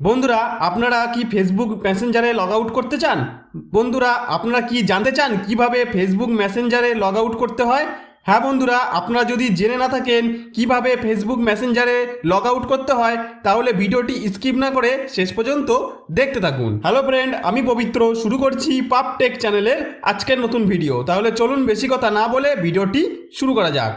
বন্ধুরা, আপনারা কি ফেসবুক মেসেঞ্জারে লগ আউট করতে চান? বন্ধুরা, আপনারা কি জানতে চান কীভাবে ফেসবুক মেসেঞ্জারে লগ আউট করতে হয়? হ্যাঁ বন্ধুরা, আপনারা যদি জেনে না থাকেন কীভাবে ফেসবুক মেসেঞ্জারে লগ আউট করতে হয়, তাহলে ভিডিওটি স্কিপ না করে শেষ পর্যন্ত দেখতে থাকুন। হ্যালো ফ্রেন্ড আমি পবিত্র, শুরু করছি পাপ টেক চ্যানেলের আজকের নতুন ভিডিও তাহলে চলুন বেশি কথা না বলে ভিডিওটি শুরু করা যাক।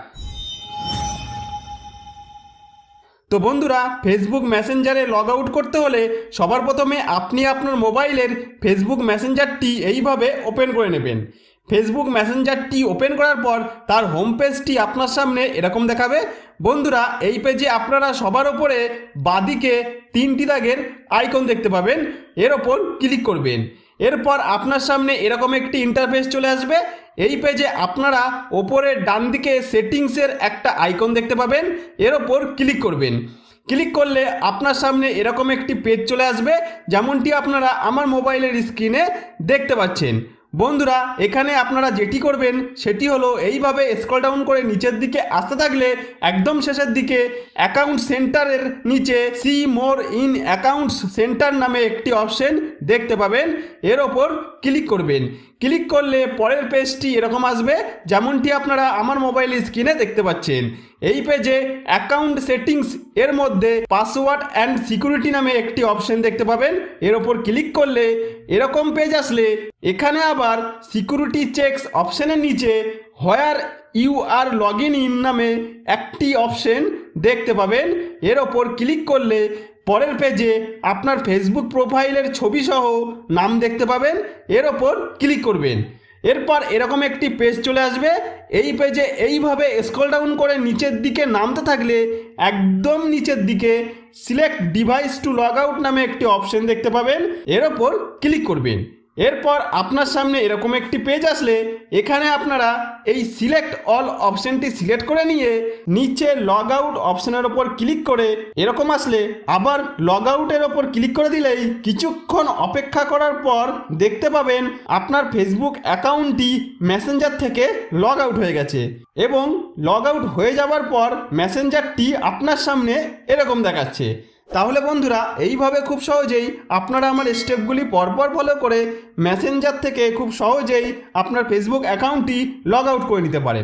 তো বন্ধুরা ফেসবুক মেসেঞ্জারে লগ আউট করতে হলে সবার প্রথমে আপনি আপনার মোবাইলের ফেসবুক মেসেঞ্জারটি এইভাবে ওপেন করে নেবেন। ফেসবুক মেসেঞ্জারটি ওপেন করার পর তার হোম পেজটি আপনার সামনে এরকম দেখাবে। বন্ধুরা, এই পেজে আপনারা সবার ওপরে বাদিকে তিনটি দাগের আইকন দেখতে পাবেন। এর ওপর ক্লিক করবেন। এরপর আপনার সামনে এরকম একটি ইন্টারফেস চলে আসবে। এই পেজে আপনারা ওপরের ডান দিকে সেটিংসের একটা আইকন দেখতে পাবেন। এর ওপর ক্লিক করবেন। ক্লিক করলে আপনার সামনে এরকম একটি পেজ চলে আসবে, যেমনটি আপনারা আমার মোবাইলের স্ক্রিনে দেখতে পাচ্ছেন। বন্ধুরা, এখানে আপনারা যেটি করবেন, সেটি হলো এইভাবে স্ক্রল ডাউন করে নিচের দিকে আসতে থাকলে একদম শেষের দিকে অ্যাকাউন্ট সেন্টারের নিচে see more in accounts center নামে একটি অপশন দেখতে পাবেন। এর ওপর ক্লিক করবেন। ক্লিক করলে পরের পেজটি এরকম আসবে, যেমনটি আপনারা আমার মোবাইল স্ক্রিনে দেখতে পাচ্ছেন। এই পেজে অ্যাকাউন্ট সেটিংস এর মধ্যে পাসওয়ার্ড অ্যান্ড সিকিউরিটি নামে একটি অপশন দেখতে পাবেন। এর ওপর ক্লিক করলে এরকম পেজ আসলে এখানে আবার সিকিউরিটি চেকস অপশানের নিচে where you are log in নামে একটি অপশন দেখতে পাবেন। এর ওপর ক্লিক করলে পরের পেজে আপনার ফেসবুক প্রোফাইলের ছবি সহ নাম দেখতে পাবেন। এর ওপর ক্লিক করবেন। এরপর এরকম একটি পেজ চলে আসবে। এই পেজে এইভাবে স্ক্রল ডাউন করে নিচের দিকে নামতে থাকলে একদম নিচের দিকে select device to log out নামে একটি অপশন দেখতে পাবেন। এর ওপর ক্লিক করবেন। এরপর আপনার সামনে এরকম একটি পেজ আসলে, এখানে আপনারা এই সিলেক্ট অল অপশনটি সিলেক্ট করে নিয়ে নিচে লগ আউট অপশানের ওপর ক্লিক করে এরকম আসলে আবার লগ আউটের ওপর ক্লিক করে দিলেই কিছুক্ষণ অপেক্ষা করার পর দেখতে পাবেন আপনার ফেসবুক অ্যাকাউন্টটি মেসেঞ্জার থেকে লগ আউট হয়ে গেছে এবং লগ আউট হয়ে যাওয়ার পর মেসেঞ্জারটি আপনার সামনে এরকম দেখাচ্ছে। তাহলে বন্ধুরা, এইভাবে খুব সহজেই আপনারা আমার স্টেপগুলি পরপর ফলো করে মেসেঞ্জার থেকে খুব সহজেই আপনার ফেসবুক অ্যাকাউন্টটি লগ আউট করে নিতে পারেন।